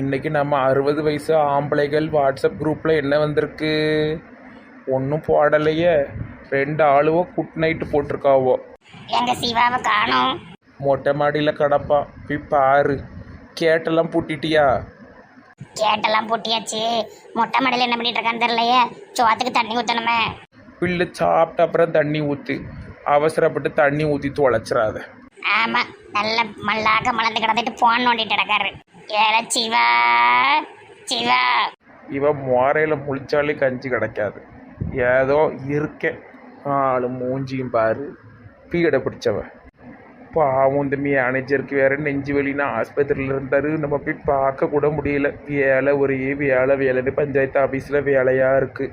இன்னைக்கு நம்ம அறுபது வயசு ஆம்பளைகள் வாட்ஸ்அப் குரூப்பில் என்ன வந்திருக்கு? ஒன்றும் போடலையே. ரெண்டு ஆளுவோ குட் நைட்டு போட்டிருக்காவோ. எங்க சிவாவை காணோம். மொட்டை மாடியில் கிடப்பா. போய் பாரு. கேட்டெல்லாம் பூட்டிட்டியா? கேட்டெல்லாம் பூட்டியாச்சு. மொட்டை மடையில் என்ன பண்ணிட்டு இருக்கான்னு தெரியலையே. சோத்துக்கு தண்ணி ஊற்றணுமே பில்லு சாப்பிட்ட அப்புறம் தண்ணி ஊற்று அவசரப்பட்டு தண்ணி ஊற்றி தொலைச்சிடாத ஆமா நல்ல மல்லாக்க மலர்ந்து கிடந்துட்டு போன் நோண்டிட்டு கிடக்காரு. ஏல சிவா சிவா. இவன் மோரையில் முழிச்சாலே கஞ்சி கிடைக்காது. ஏதோ இருக்க. ஆளு மூஞ்சியும் பாரு. பீடை பிடிச்சவ. பாவம் இந்த மேனேஜருக்கு வேற நெஞ்சு வலினா ஆஸ்பத்திரியில் இருந்தார். நம்ம போய் பார்க்க கூட முடியல. வேலை ஒரே வேலை வேலைன்னு பஞ்சாயத்து ஆஃபீஸில் வேலையாக இருக்குது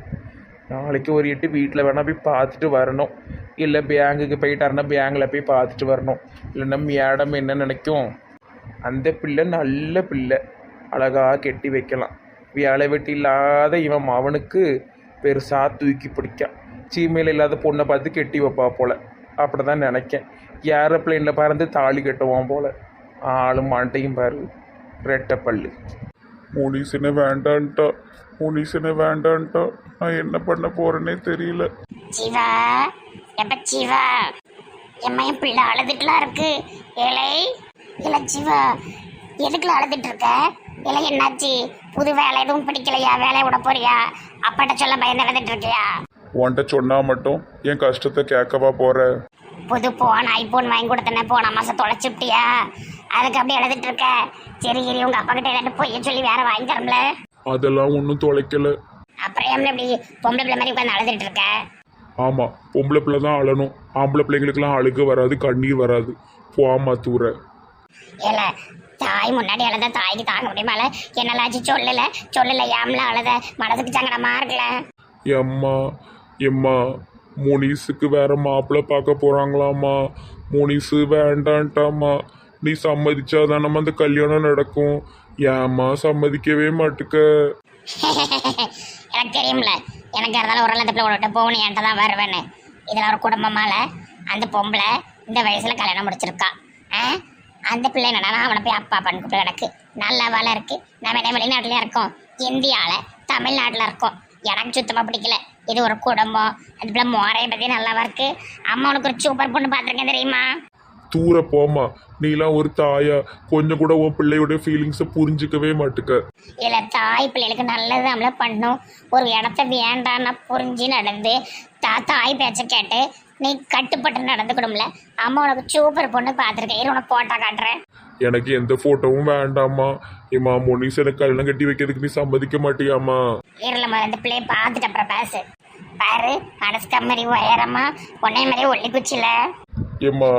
நாளைக்கு ஒரு எட்டு வீட்டில் வேணால் போய் பார்த்துட்டு வரணும். இல்லை பேங்குக்கு போயிட்டாருன்னா பேங்கில் போய் பார்த்துட்டு வரணும். இல்லைன்னா மேடம் என்ன நினைக்கும்? அந்த பிள்ளை நல்ல பிள்ளை. அழகாக கெட்டி வைக்கலாம். வேலை வெட்டி இல்லாத இவன் அவனுக்கு பெருசாக தூக்கி பிடிக்கான். சீமையில் இல்லாத பொண்ணை பார்த்து கெட்டி வைப்பா போல. அப்படி தான் நினைக்கேன். ஏரோப்ளேனில் பறந்து தாலி கட்டுவான் போல. ஆளும் மாட்டையும் பாரு ரெட்டை பல்லு. முனிசனை வேண்டான்ட்டா. முனிசனை வேண்டான்ட்டா. நான் என்ன பண்ண போறேனே தெரியல. சிவா எப்ப சிவா? எம்மா என் பிள்ளை அழுதுட்டுலாம் இருக்கு. ஏலை சிவா எதுக்குல அழுதுட்டு இருக்க இல்லை என்னாச்சு? புது வேலை எதுவும் பிடிக்கலையா? வேலையை விட போறியா? அப்பாட்ட சொல்ல பயந்து அழுதுட்டு இருக்கியா உன்கிட்ட சொன்னா மட்டும் என் கஷ்டத்தை கேட்கவா போற? புது போன் ஐபோன் வாங்கி கொடுத்தனே போன மாசம் தொலைச்சுட்டியா அதுக்கு அப்படியே எழுதிட்டு இருக்க சரி சரி உங்க அப்பா கிட்ட எல்லாரும் பொய்ய சொல்லி வேற வாங்கி தரல அதெல்லாம் ஒன்றும் தொலைக்கல. அப்புறம் ஏம்ல இப்படி பொம்பளை பிள்ளை மாதிரி உட்காந்து அழுதுட்டு இருக்க ஆமா பொம்பளை பிள்ளை தான் அழணும். ஆம்பளை பிள்ளைங்களுக்கெல்லாம் அழுக வராது கண்ணீர் வராது. போமா தூர. ஏல தாய் முன்னாடி அழுத தாய்க்கு தாங்க முடியுமால என்னலாச்சு சொல்லல. சொல்லல ஏம்ல அழுத? மனசுக்கு சங்கடமா இருக்குல்ல? எம்மா எம்மா முனிஸுக்கு வேற மாப்பிள்ளை பார்க்க போறாங்களாம்மா. முனிசு வேண்டான்ட்டாம்மா. நீ சம்மதிச்சாதானம்மா அந்த கல்யாணம் நடக்கும். ஏம்மா சம்மதிக்கவே மாட்டுக்க. எனக்கு தெரியும்ல எனக்கு இருந்தாலும் ஒரு லட்சத்தில் உங்கள்கிட்ட போகணும் என்கிட்ட தான் வருவேன்னு. இதில் ஒரு குடும்பமால அந்த பொம்பளை இந்த வயசுல கல்யாணம் முடிச்சிருக்கா. ஆ? அந்த பிள்ளை என்னடா அவனை போய் அப்பா அப்பான்னு கூப்பிட்டு கிடக்கு. நல்ல வேலை இருக்கு. நம்ம என்ன வெளிநாட்டில் இருக்கோம். இந்தியாவில் தமிழ்நாட்டில் இருக்கோம். எனக்கு சுத்தமாக பிடிக்கல. இது ஒரு குடும்பம். அந்த பிள்ளை மோரையை பற்றி நல்லாவா இருக்கு. அம்மா உனக்கு ஒரு சூப்பர் பொண்ணு பார்த்துருக்கேன் தெரியுமா? தூர போமா நீலாம் ஒரு தாயா. கொஞ்சம் கூட உன் பிள்ளையோட ஃபீலிங்ஸை புரிஞ்சுக்கவே மாட்டுக்க. இல்லை தாய் பிள்ளைகளுக்கு நல்லது நம்மள பண்ணும் ஒரு இடத்த வேண்டான்னு புரிஞ்சு நடந்து தா தாய் பேச்ச கேட்டு நீ கட்டுப்பட்டு நடந்துக்கணும்ல அம்மா உனக்கு சூப்பர் பொண்ணு பார்த்துருக்கேன். இரு உனக்கு போட்டா காட்டுறேன். எனக்கு எந்த போட்டோவும் வேண்டாம்மா. ஏம்மா முனிஸ் எனக்கு கல்யாணம் கட்டி வைக்கிறதுக்கு நீ சம்மதிக்க மாட்டியாம்மா. இருல முதல்ல இந்த பிள்ளைய பார்த்துட்டு அப்புறம் பேசு. பாரு அனுஷ்கா மாதிரி உயரமா உன்னை மாதிரி ஒல்லி குச்சில ஏம்மா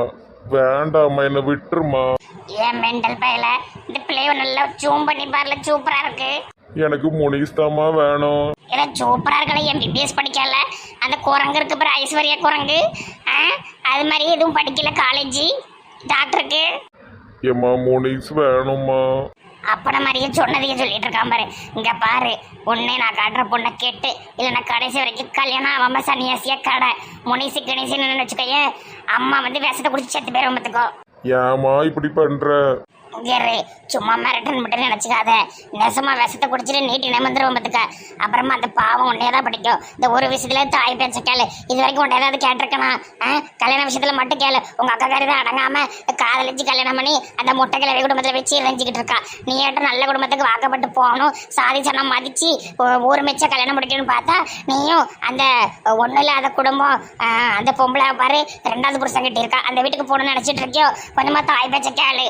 வேண்டாம்மா என்னை விட்டுருமா ஏன் மெண்டல் பயல. இந்த பிள்ளைய நல்லா ஜூம் பண்ணி பாருல சூப்பரா இருக்கு. எனக்கு முனிஸ் தாம்மா வேணும். ஏதோ சூப்பரா இருக்கல என் பிபிஎஸ் படிக்கல. அந்த குரங்கு இருக்கு பாரு ஐஸ்வர்யா குரங்கு. ஆ அது மாதிரி எதுவும் படிக்கல காலேஜ் டாக்டருக்கு ஏம்மா முனிஸ் வேணும்மா. அப்பட மாதிரியே சொன்னதையே சொல்லிட்டு இருக்கான் பாரு. இங்க பாரு உன்னை நான் காட்டுற பொண்ணை கேட்டு இல்லைன்னா கடைசி வரைக்கும் கல்யாணம் அவன் சன்னியாசியா கடை. முனிசி கணிசின்னு வச்சுக்கோயே அம்மா வந்து விஷத்தை குடிச்சு செத்து பேர் பார்த்துக்கோ. ஏம்மா இப்படி பண்ற? இரு சும்மா மிரட்டன் மட்டும் நினச்சிக்காத. நெசமாக விஷத்தை குடிச்சிட்டு நீட்டி நிமிந்துருவோம் பார்த்துக்க. அப்புறமா அந்த பாவம் உன்னே தான் பிடிக்கும். இந்த ஒரு விஷயத்துல தாய் பேச்ச கேளு. இது வரைக்கும் உன்னை ஏதாவது கேட்டிருக்கணும் ஆ? கல்யாண விஷயத்துல மட்டும் கேளு. உங்க அக்கா காரி தான் அடங்காம காதலிச்சு கல்யாணம் பண்ணி அந்த முட்டை கிழவி குடும்பத்துல வச்சு இறைஞ்சிக்கிட்டு இருக்கா. நீ ஏட்டும் நல்ல குடும்பத்துக்கு வாக்கப்பட்டு போகணும். சாதி சனம் மதிச்சு ஒரு மிச்ச கல்யாணம் முடிக்கணும்னு பார்த்தா நீயும் அந்த ஒன்றும் இல்லாத குடும்பம் அந்த பொம்பளை பாரு ரெண்டாவது புருஷன் கிட்ட இருக்கா. அந்த வீட்டுக்கு போகணும்னு நினைச்சிட்டு இருக்கியோ? கொஞ்சமாக தாய் பேச்ச கேளு.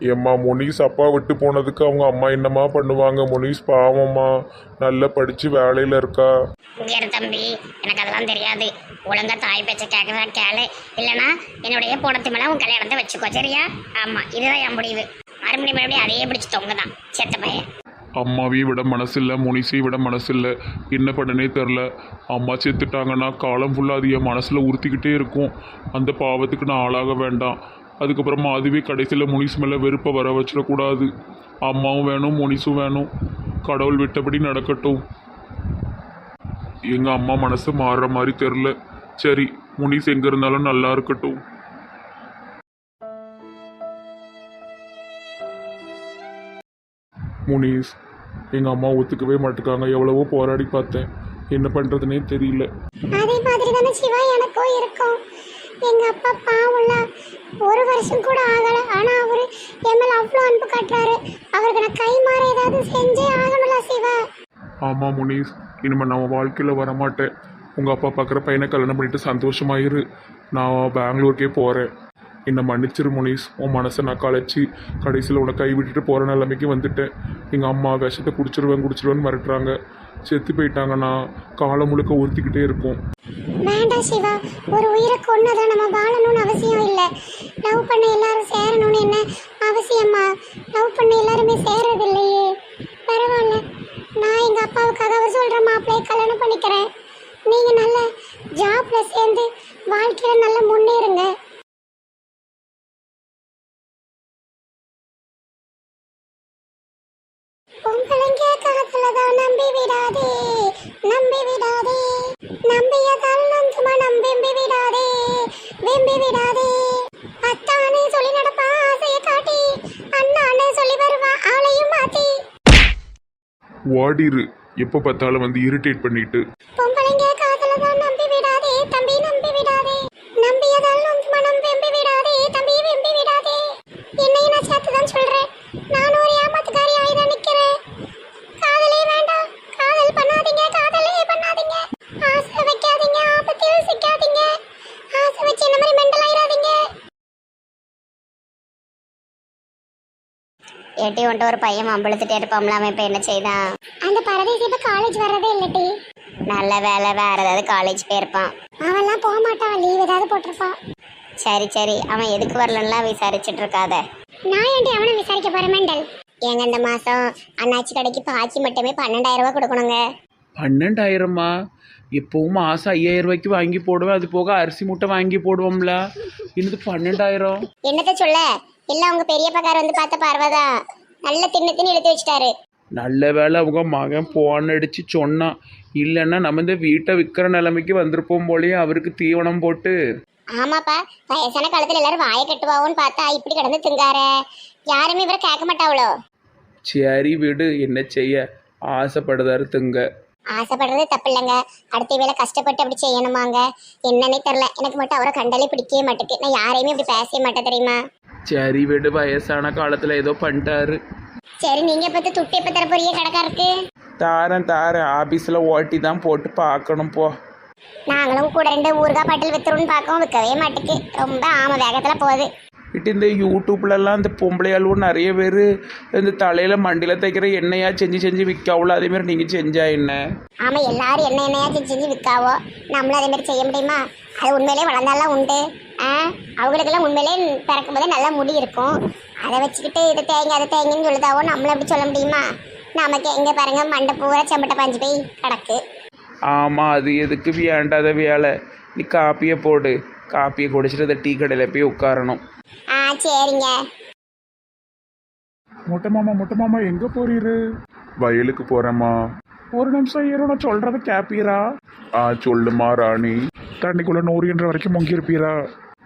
ஏம்மா முனிஸ் அப்பா விட்டு போனதுக்கு அவங்க அம்மா என்னம்மா பண்ணுவாங்க? முனிஸ் பாவம்மா. நல்லா படிச்சு வேலையில இருக்கா? இங்க தம்பி எனக்கு அதெல்லாம் தெரியாது. ஒழுங்கா தாய் பேச்ச கேட்கறதா கேளு. இல்லைன்னா என்னுடைய போனத்து மேல உன் கல்யாணத்தை வச்சுக்கோ சரியா? ஆமா இதுதான் என் முடிவு. மறுபடியும் மறுபடியும் அதையே பிடிச்சி தொங்குதான் செத்த பையன். அம்மாவையும் விட மனசில்லை முனிசையும் விட மனசில்லை. என்ன பண்ணனே தெரில. அம்மா செத்துட்டாங்கன்னா காலம் ஃபுல்லாக அது என் மனசில் உறுத்திக்கிட்டே இருக்கும். அந்த பாவத்துக்கு நான் ஆளாக வேண்டாம். அதுக்கப்புறமா அதுவே கடைசியில் முனிஸ் மேலே வெறுப்பை வர வச்சிடக்கூடாது. அம்மாவும் வேணும் முனிஸும் வேணும். கடவுள் விட்டபடி நடக்கட்டும். எங்கள் அம்மா மனசு மாறுற மாதிரி தெரில சரி முனிஸ் எங்கே இருந்தாலும் நல்லா இருக்கட்டும். முனிஸ் எங்கள் அம்மா ஒத்துக்கவே மாட்டுக்காங்க. எவ்வளவோ போராடி பார்த்தேன். என்ன பண்ணுறதுனே தெரியல. அதே மாதிரி தானே சிவா எனக்கும் இருக்கும். எங்கள் அப்பா பாவம்ல. ஒரு வருஷம் கூட ஆகலை. ஆனால் அவர் என் மேலே அவ்வளோ அன்பு காட்டுறாரு. அவருக்கு நான் கை மாற ஏதாவது செஞ்சே ஆகணும்ல சிவா. ஆமாம் முனீஸ். இனிமேல் நம்ம வாழ்க்கையில் வரமாட்டேன். உங்கள் அப்பா பார்க்குற பையனை கல்யாணம் பண்ணிட்டு சந்தோஷமாயிரு நான் பெங்களூருக்கே போகிறேன் என்னை மன்னிச்சிரு முனீஸ். உன் மனசை நான் கலைச்சி கடைசியில் உன்னை கை விட்டுட்டு போகிற நிலைமைக்கு வந்துட்டேன். எங்கள் அம்மா விஷத்தை குடிச்சிருவேன் குடிச்சிருவேன்னு மிரட்டுறாங்க. செத்து போயிட்டாங்கன்னா காலம் முழுக்க உறுத்திக்கிட்டே இருக்கும் வேண்டாம் சிவா. ஒரு உயிரை கொன்னதான் நம்ம வாழணும்னு அவசியம் இல்லை. லவ் பண்ண எல்லாரும் சேரணும்னு என்ன அவசியமா? லவ் பண்ண எல்லாருமே சேர்றது இல்லையே. பரவாயில்ல. நான் எங்கள் அப்பாவுக்காக அவர் சொல்கிற மாப்பிள்ளையை கல்யாணம் பண்ணிக்கிறேன். நீங்கள் நல்ல ஜாப்ல சேர்ந்து வாழ்க்கையில் நல்ல முன்னேறுங்க. பொம்பளைங்க காதல தான் நம்பி விடாதே நம்பி விடாதே நம்பியதால் நந்துமா நம்பி விடாதே வெம்பி விடாதே அத்தானே சொல்லி நடப்பா ஆசைய காட்டி அண்ணானே சொல்லி வருவா அவளையும் மாத்தி. ஓடிரு எப்போ பார்த்தாலும் வந்து இரிட்டேட் பண்ணிட்டு. எட்டி வந்துட்டு ஒரு பையன் மம்பளத்துட்டே இருப்பாம்ல அவன் இப்போ என்ன செய்தான் அந்த பரதேசி இப்போ காலேஜ் வர்றதே இல்லட்டி நல்ல வேலை வேற ஏதாவது காலேஜ் போயிருப்பான். அவன்லாம் போக மாட்டான் லீவ் ஏதாவது போட்டிருப்பான். சரி சரி. அவன் எதுக்கு வரலன்னா விசாரிச்சுட்டு இருக்காத. நான் ஏன்டி அவனை விசாரிக்க போறேன் மெண்டல்? ஏங்க இந்த மாசம் அண்ணாச்சி கடைக்கு பாக்கி மட்டுமே பன்னெண்டாயிரம் ரூபாய் கொடுக்கணுங்க. பன்னெண்டாயிரமா? எப்பவும் மாதம் ஐயாயிரம் ரூபாய்க்கு வாங்கி போடுவேன். அது போக அரிசி மூட்டை வாங்கி போடுவோம்ல. இன்னது பன்னெண்டாயிரம்? என்னத்த சொல்ல? எல்லாம் உங்க பெரியப்பக்கார் வந்து பார்த்த பார்வதா நல்ல தின்னு தின்னு எடுத்து வச்சிட்டாரு. நல்ல வேளை அவங்க மகன் போன் அடித்து சொன்னான். இல்லைன்னா நம்ம இந்த வீட்டை விற்கிற நிலைமைக்கு வந்திருப்போம் போலயே அவருக்கு தீவனம் போட்டு. ஆமாப்பா வயசான காலத்துல எல்லாரும் வாயை கட்டுவாவோன்னு பார்த்தா இப்படி கிடந்து திங்கார. யாருமே இவரை கேட்க மாட்டாவளோ? சரி விடு என்ன செய்ய? ஆசைப்படுதாரு திங்க. ஆசைப்படுறது தப்பு இல்லைங்க அடுத்த வேலை கஷ்டப்பட்டு அப்படி செய்யணுமாங்க. என்னன்னே தெரில எனக்கு மட்டும் அவரை கண்டாலே பிடிக்கவே மாட்டேங்குது நான் யாரையுமே இப்படி பேசவே மாட்டேன் தெரியுமா? சரி விடு வயசான காலத்தில் ஏதோ பண்ணிட்டாரு. சரி நீங்க பத்தி துட்டு எப்ப தர போறீங்க? கடைக்காருக்கு தாரேன் தாரேன். ஆஃபீஸில் ஓட்டி தான் போட்டு பார்க்கணும் போ. நாங்களும் கூட ரெண்டு ஊறுகாய் பாட்டில் வித்துருன்னு பார்க்கவும் விற்கவே மாட்டேக்கு. ரொம்ப ஆம வேகத்துல போகுது. இட்டு இந்த யூடியூப்லலாம் இந்த பொம்பளையாளுவும் நிறைய பேர் இந்த தலையில் மண்டியில் தைக்கிற எண்ணெயாக செஞ்சு செஞ்சு விற்காவுல அதேமாதிரி நீங்கள் செஞ்சா என்ன? ஆமா எல்லாரும் என்ன என்னையா செஞ்சு செஞ்சு விற்காவோ நம்மளும் அதே மாதிரி செய்ய முடியுமா? அது உண்மையிலே வளர்ந்தாலாம் உண்டு. ஆ? அவங்களுக்கெல்லாம் உண்மையிலே பிறக்கும் போதே நல்ல முடி இருக்கும். அதை வச்சுக்கிட்டு இதை தேங்க அதை தேங்கன்னு சொல்லுதாவோ நம்மளும் அப்படி சொல்ல முடியுமா? நமக்கு எங்க பாருங்க மண்டை பூரா செம்பட்டை பாஞ்சு போய் கிடக்கு. ஆமாம் அது எதுக்கு வேண்டாத வேலை நீ காப்பியை போடு. காப்பியை குடிச்சிட்டு அந்த டீ கடையில் போய் உட்காரணும். ஆ சரிங்க. மொட்டை மாமா மொட்டை மாமா எங்கே போறீரு? வயலுக்கு போகிறேம்மா ஒரு நிமிஷம் ஏறோ நான் சொல்கிறத கேப்பீரா? ஆ சொல்லுமா ராணி. தண்ணிக்குள்ளே நூறுன்ற வரைக்கும் முங்கியிருப்பீரா?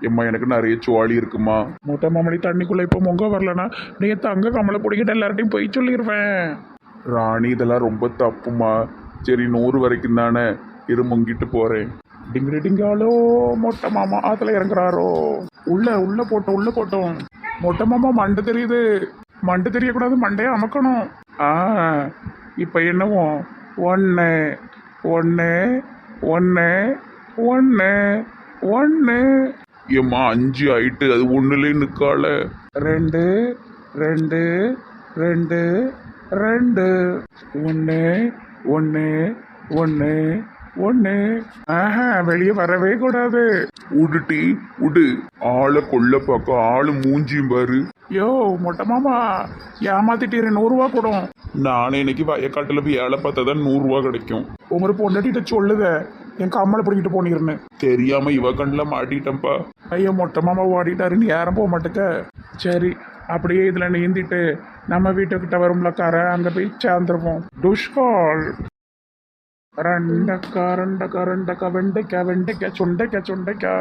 எம்மா எனக்கு நிறைய சுவாலி இருக்குமா? மொட்டை மாமணி தண்ணிக்குள்ளே இப்போ முங்க வரலனா நீ தங்க கமலை பிடிக்கிட்ட எல்லார்ட்டையும் போய் சொல்லிடுவேன் ராணி இதெல்லாம் ரொம்ப தப்புமா? சரி நூறு வரைக்கும் தானே. இரு முங்கிட்டு போகிறேன் டிங்கிரி டிங்காலோ மொட்டை மாமா ஆத்துல இறங்குறாரோ? உள்ள உள்ள போட்டோம் உள்ள போட்டோம். மொட்டை மாமா மண்டை தெரியுது. மண்டை தெரியக்கூடாது மண்டையை அமக்கணும். ஆ இப்போ என்னவோ? ஒன்று ஒன்று ஒன்று ஒன்று ஒன்று ஏம்மா அஞ்சு ஆயிட்டு அது ஒன்றுலே நிற்கால ரெண்டு ரெண்டு ரெண்டு ரெண்டு. ஒன்று ஒன்று ஒன்று ஒன்று ஆஹா வெளியே வரவே கூடாது. உடுட்டி உடு. ஆளை கொல்ல பார்க்க ஆளு மூஞ்சியும் பாரு. யோ மொட்டை மாமா ஏமாத்திட்டீரு நூறுரூவா கூடும் நானே இன்னைக்கு வயக்காட்டில் போய் ஏழை பார்த்தா தான் நூறுரூவா கிடைக்கும். உங்க பொண்டாட்டிட்ட சொல்லுத. என் கம்மலை பிடிக்கிட்டு போனீர்னு தெரியாம இவ கண்ணில் மாட்டிட்டேன்ப்பா. ஐயோ மொட்டை மாமா ஓடிட்டாருன்னு யாரும் போக மாட்டேக்க சரி அப்படியே இதில் நீந்திட்டு நம்ம வீட்டுக்கிட்ட வரும்ல கார அங்கே போய் சேர்ந்துருவோம். துஷ்கால் ரெண்டக்கா ரெண்டக்கா ரெண்டக்கா வெண்டைக்கா வெண்டைக்கா சுண்டைக்கா சுண்டைக்கா.